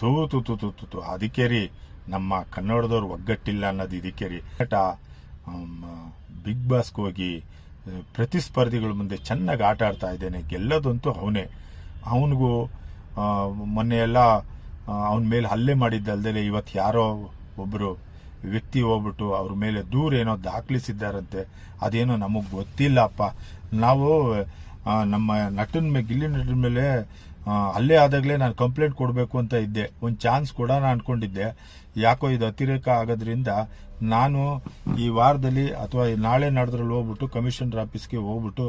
ತೂ, ತು ತು ತು ತು ಅದಕ್ಕೆ ರೀ ನಮ್ಮ ಕನ್ನಡದವ್ರು ಒಗ್ಗಟ್ಟಿಲ್ಲ ಅನ್ನೋದು ಇದಕ್ಕೆ ರೀ ಬಿಗ್ ಬಾಸ್ಗೆ ಹೋಗಿ ಪ್ರತಿಸ್ಪರ್ಧಿಗಳ ಮುಂದೆ ಚೆನ್ನಾಗಿ ಆಟ ಆಡ್ತಾ ಇದ್ದೇನೆ. ಗೆಲ್ಲೋದಂತೂ ಅವನೇ. ಅವನಿಗೂ ಮೊನ್ನೆ ಎಲ್ಲ ಅವನ ಮೇಲೆ ಹಲ್ಲೆ ಮಾಡಿದ್ದಲ್ದೇ ಇವತ್ತು ಯಾರೋ ಒಬ್ಬರು ವ್ಯಕ್ತಿ ಹೋಗ್ಬಿಟ್ಟು ಅವ್ರ ಮೇಲೆ ದೂರ ಏನೋ ದಾಖಲಿಸಿದ್ದಾರಂತೆ. ಅದೇನೋ ನಮಗೆ ಗೊತ್ತಿಲ್ಲಪ್ಪ ನಾವು ನಮ್ಮ ನಟನ ಮೇಲೆ ಗಿಲ್ಲಿ ನಟನ ಮೇಲೆ ಅಲ್ಲೇ ಆದಾಗಲೇ ನಾನು ಕಂಪ್ಲೇಂಟ್ ಕೊಡಬೇಕು ಅಂತ ಇದ್ದೆ. ಒಂದು ಚಾನ್ಸ್ ಕೂಡ ನಾನು ಅನ್ಕೊಂಡಿದ್ದೆ. ಯಾಕೋ ಇದು ಅತಿರೇಕ ಆಗೋದ್ರಿಂದ ನಾನು ಈ ವಾರದಲ್ಲಿ ಅಥವಾ ನಾಳೆ ನಡೆದ್ರಲ್ಲಿ ಹೋಗ್ಬಿಟ್ಟು ಕಮಿಷನರ್ ಆಫೀಸ್ಗೆ ಹೋಗ್ಬಿಟ್ಟು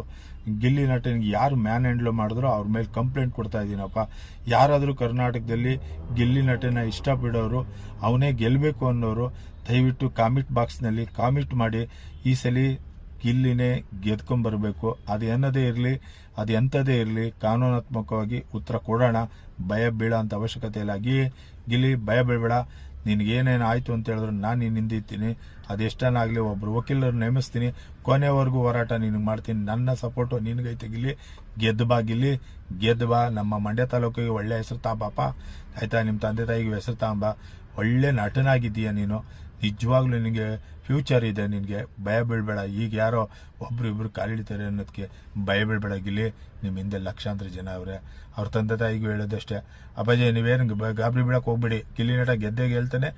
ಗಿಲ್ಲಿ ನಟನಿಗೆ ಯಾರು ಮ್ಯಾನ್ ಹ್ಯಾಂಡ್ಲ್ ಮಾಡಿದ್ರು ಅವ್ರ ಮೇಲೆ ಕಂಪ್ಲೇಂಟ್ ಕೊಡ್ತಾ ಇದ್ದೀನಪ್ಪ. ಯಾರಾದರೂ ಕರ್ನಾಟಕದಲ್ಲಿ ಗಿಲ್ಲಿ ನಟನ ಇಷ್ಟಪಡೋರು, ಅವನೇ ಗೆಲ್ಲಬೇಕು ಅನ್ನೋರು ದಯವಿಟ್ಟು ಕಾಮಿಟ್ ಬಾಕ್ಸ್ನಲ್ಲಿ ಕಾಮಿಟ್ ಮಾಡಿ. ಈ ಸಲ ಗಿಲ್ಲಿನೇ ಗೆದ್ಕೊಂಡ್ಬರ್ಬೇಕು ಅದು ಎನ್ನದೇ ಇರಲಿ, ಅದು ಎಂಥದೇ ಇರಲಿ, ಕಾನೂನಾತ್ಮಕವಾಗಿ ಉತ್ತರ ಕೊಡೋಣ. ಭಯ ಬೀಳ ಅಂತ ಅವಶ್ಯಕತೆ ಇಲ್ಲ. ಗಿಲ್ಲಿ ಭಯ ಬೀಳಬೇಡ. ನಿನಗೇನೇನು ಆಯಿತು ಅಂತ ಹೇಳಿದ್ರು ನಾನು ನಿನ್ನ ಹಿಂದಿರ್ತೀನಿ. ಅದೆಷ್ಟನಾಗಲಿ ಒಬ್ಬರು ವಕೀಲರು ನೇಮಿಸ್ತೀನಿ. ಕೊನೆವರೆಗೂ ಹೋರಾಟ ನಿನಗೆ ಮಾಡ್ತೀನಿ. ನನ್ನ ಸಪೋರ್ಟು ನಿನಗೈತೆ ಗಿಲ್ಲಿ ಗೆದ್ದು ಬಾ ಗಿಲ್ಲಿ ಗೆದ್ದು ಬಾ. ನಮ್ಮ ಮಂಡ್ಯ ತಾಲೂಕಿಗೆ ಒಳ್ಳೆ ಹೆಸರು ತಾಂಬಪ್ಪ ಆಯ್ತಾ ನಿಮ್ಮ ತಂದೆ ತಾಯಿಗೆ ಹೆಸರು ತಾಂಬ. ಒಳ್ಳೆ ನಟನಾಗಿದ್ದೀಯ ನೀನು. ನಿಜವಾಗ್ಲೂ ನಿನಗೆ ಫ್ಯೂಚರ್ ಇದೆ, ನಿನಗೆ ಭಯ ಬೀಳ್ಬೇಡ. ಈಗ ಯಾರೋ ಒಬ್ರು ಇಬ್ರು ಕಾಲಿಡ್ತಾರೆ ಅನ್ನೋದಕ್ಕೆ ಭಯ ಬೀಳ್ಬೇಡ. ಗಿಲ್ಲಿ ನಿಮ್ಮ ಹಿಂದೆ ಲಕ್ಷಾಂತರ ಜನ ಅವರೇ. ಅವ್ರ ತಂದೆ ತಾಯಿಗೂ ಹೇಳೋದಷ್ಟೇ. ಅಪ್ಪಾಜಿ, ನೀವೇನು ಗಾಬರಿ ಬೀಳಕ್ಕೆ ಹೋಗ್ಬೇಡಿ. ಗಿಲ್ಲಿ ನಟ ಗೆದ್ದೇ ಗೆಲ್ತಾನೆ.